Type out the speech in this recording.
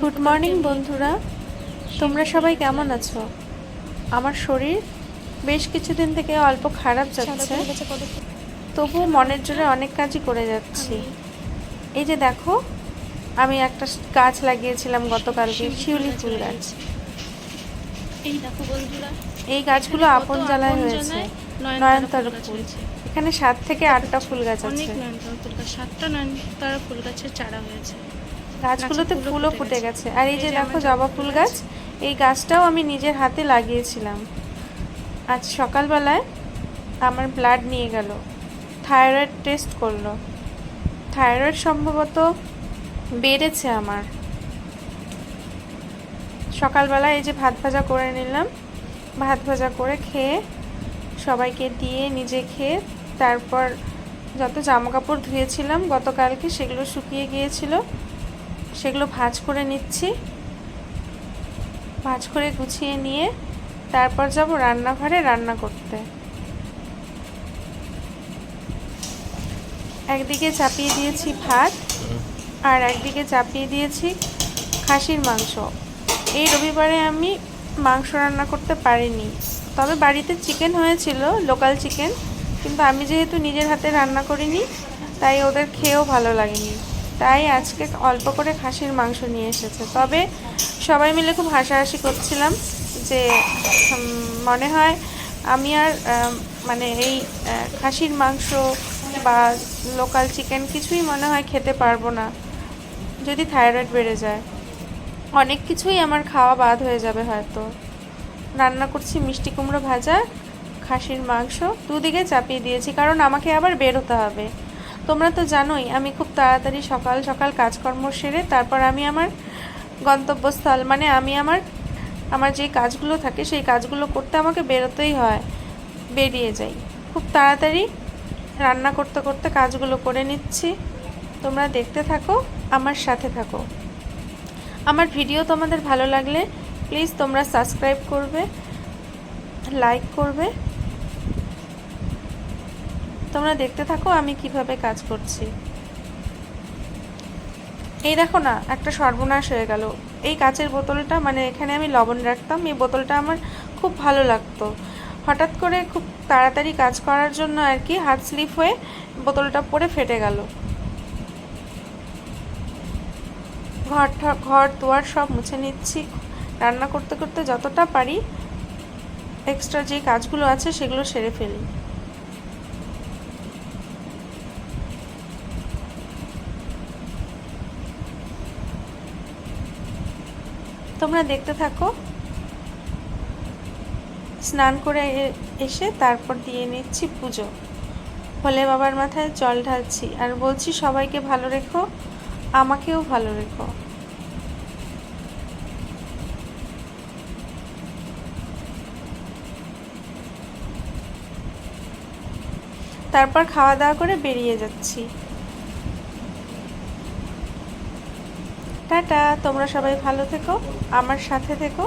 Good morning বন্ধুরা। তোমরা সবাই কেমন আছো? আমার শরীর বেশ কিছুদিন থেকে অল্প খারাপ যাচ্ছে। তবুও মনের জোরে অনেক কাজই করে যাচ্ছি। এই যে দেখো আমি একটা গাছ লাগিয়েছিলাম গতকালকে শিউলি ফুল গাছ। এই দেখো বন্ধুরা এই গাছগুলো আপন জ্বালায় হয়েছে। নয়নতারা ফুল। এখানে সাত থেকে আটটা ফুল গাছ অনেক আছে নয়নতারা ফুল গাছ সাতটা নয়নতারা ফুল গাছের চারা হয়েছে। গাছগুলোতে ফুলও ফুটে গেছে। আর এই যে দেখো জবা ফুল গাছ এই গাছটাও আমি নিজের হাতে লাগিয়েছিলাম। আজ সকালবেলায় আমার ব্লাড নিয়ে গেল। থাইরয়েড টেস্ট করল। থাইরয়েড সম্ভবত বেড়েছে আমার। সকালবেলা এই যে ভাত ভাজা করে নিলাম। ভাত ভাজা করে খেয়ে সবাইকে দিয়ে নিজে খেয়ে তারপর যত জামা কাপড় ধুয়েছিলাম গতকালকে সেগুলো শুকিয়ে গিয়েছিল। সেগুলো ভাঁজ করে নিচ্ছি। ভাঁজ করে গুছিয়ে নিয়ে তারপর যাব রান্নাঘরে রান্না করতে। একদিকে চাপিয়ে দিয়েছি ভাত আর একদিকে চাপিয়ে দিয়েছি খাসির মাংস। এই রবিবারে আমি মাংস রান্না করতে পারিনি। তবে বাড়িতে চিকেন হয়েছিল, লোকাল চিকেন, কিন্তু আমি যেহেতু নিজের হাতে রান্না করিনি, তাই ওদের খেয়েও ভালো লাগেনি। তাই আজকে অল্প করে খাসির মাংস নিয়ে এসেছে। তবে সবাই মিলে খুব হাসাহাসি করছিলাম যে মনে হয় আমি আর মানে এই খাসির মাংস বা লোকাল চিকেন কিছুই মনে হয় খেতে পারব না। যদি থাইরয়েড বেড়ে যায়। অনেক কিছুই আমার খাওয়া বাদ হয়ে যাবে হয়তো। রান্না করছি মিষ্টি কুমড়ো ভাজা, খাসির মাংস, দুদিকে চাপিয়ে দিয়েছি। কারণ আমাকে আবার বেরোতে হবে। তোমরা তো জানোই, আমি খুব তাড়াতাড়ি সকাল সকাল কাজকর্ম সেরে তারপর আমি আমার গন্তব্যস্থল মানে আমি আমার আমার যে কাজগুলো থাকে সেই কাজগুলো করতে আমাকে বেরোতেই হয়, বেরিয়ে যাই। খুব তাড়াতাড়ি রান্না করতে করতে কাজগুলো করে নিচ্ছি। তোমরা দেখতে থাকো, আমার সাথে থাকো। আমার ভিডিও তোমাদের ভালো লাগলে প্লিজ তোমরা সাবস্ক্রাইব করবে, লাইক করবে তোমরা দেখতে থাকো, আমি কীভাবে কাজ করছি। এই দেখো না, একটা সর্বনাশ হয়ে গেল। এই কাচের বোতলটা মানে এখানে আমি লবণ রাখতাম, এই বোতলটা আমার খুব ভালো লাগতো। হঠাৎ করে খুব তাড়াতাড়ি কাজ করার জন্য আর কি হাত স্লিপ হয়ে বোতলটা পড়ে ফেটে গেল। ঘর ঘর, দুয়ার সব মুছে নিচ্ছি। রান্না করতে করতে যতটা পারি এক্সট্রা যে কাজগুলো আছে সেগুলো সেরে ফেলি। তোমরা দেখতে থাকো। স্নান করে এসে তারপর দিয়ে নিচ্ছি পুজো। ভোলে বাবার মাথায় জল ঢালছি আর বলছি, সবাইকে ভালো রেখো, আমাকেও ভালো রেখো। তারপর খাওয়া দাওয়া করে বেরিয়ে যাচ্ছি। টাটা তোমরা সবাই ভালো থেকো আমার সাথে থেকো।